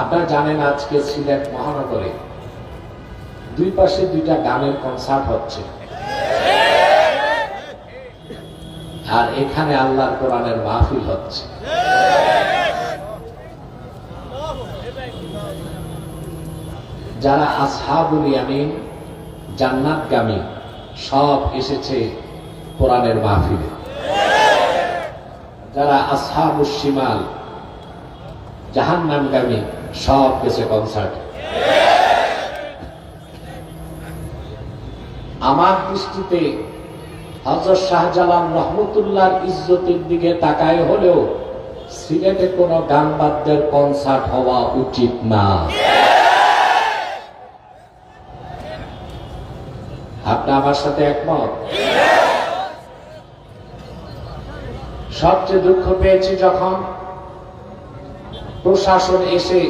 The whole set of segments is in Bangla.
আপনারা জানেন আজকে সিলেট মহানগরে দুই পাশে দুইটা গানের কনসার্ট হচ্ছে। আর এখানে আল্লাহর কোরআনের মাহফিল হচ্ছে। যারা আসহাবুল ইয়ামিন, জান্নাতগামী, সব এসেছে কোরআনের মাহফিলে। যারা আসহাবুস শিমাল, জাহান্নামগামী সব গেছে কনসার্টে আমার দৃষ্টিতে হজরত শাহজালাল রহমতুল্লাহর ইজ্জতের দিকে তাকায় হলেও সিলেটে কোনো গান বাদ্যের কনসার্ট হওয়া উচিত না। আপনি আমার সাথে একমত? সবচেয়ে দুঃখ পেয়েছি যখন প্রশাসন এসে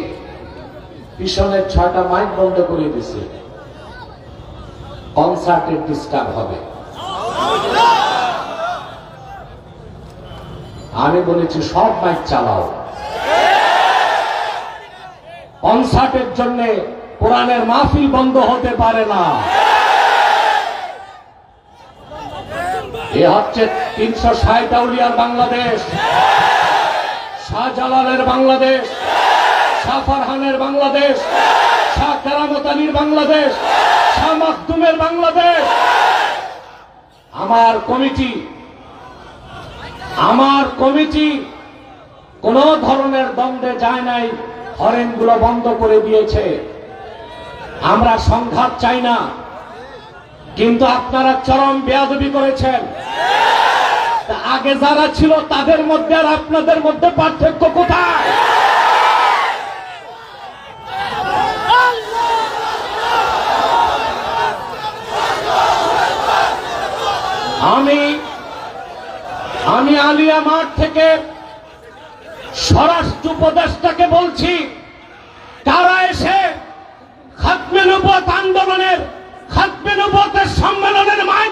পিছনের ছয়টা মাইক বন্ধ করে দিছে। কনসার্টের ডিস্টার্ব হবে। আমি বলেছি, সব মাইক চালাও। কনসার্টের জন্য কোরআনের মাহফিল বন্ধ হতে পারে না। এ হচ্ছে তিনশো ষাট আউলিয়ার বাংলাদেশ। শাহজালালের বাংলাদেশ। শাহ ফারহানের বাংলাদেশ, শাহ কেরামত আলীর বাংলাদেশ, শাহ মাকদুমের বাংলাদেশ। আমার কমিটি আমার কমিটি কোন ধরনের দ্বন্দ্বে যায় নাই, হরেনগুলো বন্ধ করে দিয়েছে। আমরা সংঘাত চাই না, কিন্তু আপনারা চরম বেয়াদবি করেছেন। আগে যারা ছিল, তাদের মধ্যে আর আপনাদের মধ্যে পার্থক্য কোথায়? আমি আমি আলিয়া মাঠ থেকে স্বরাষ্ট্র উপদেষ্টাকে বলছি, তারা এসে খাতমেনুপথ আন্দোলনের খাতমেনুপথের সম্মেলনের মায়ের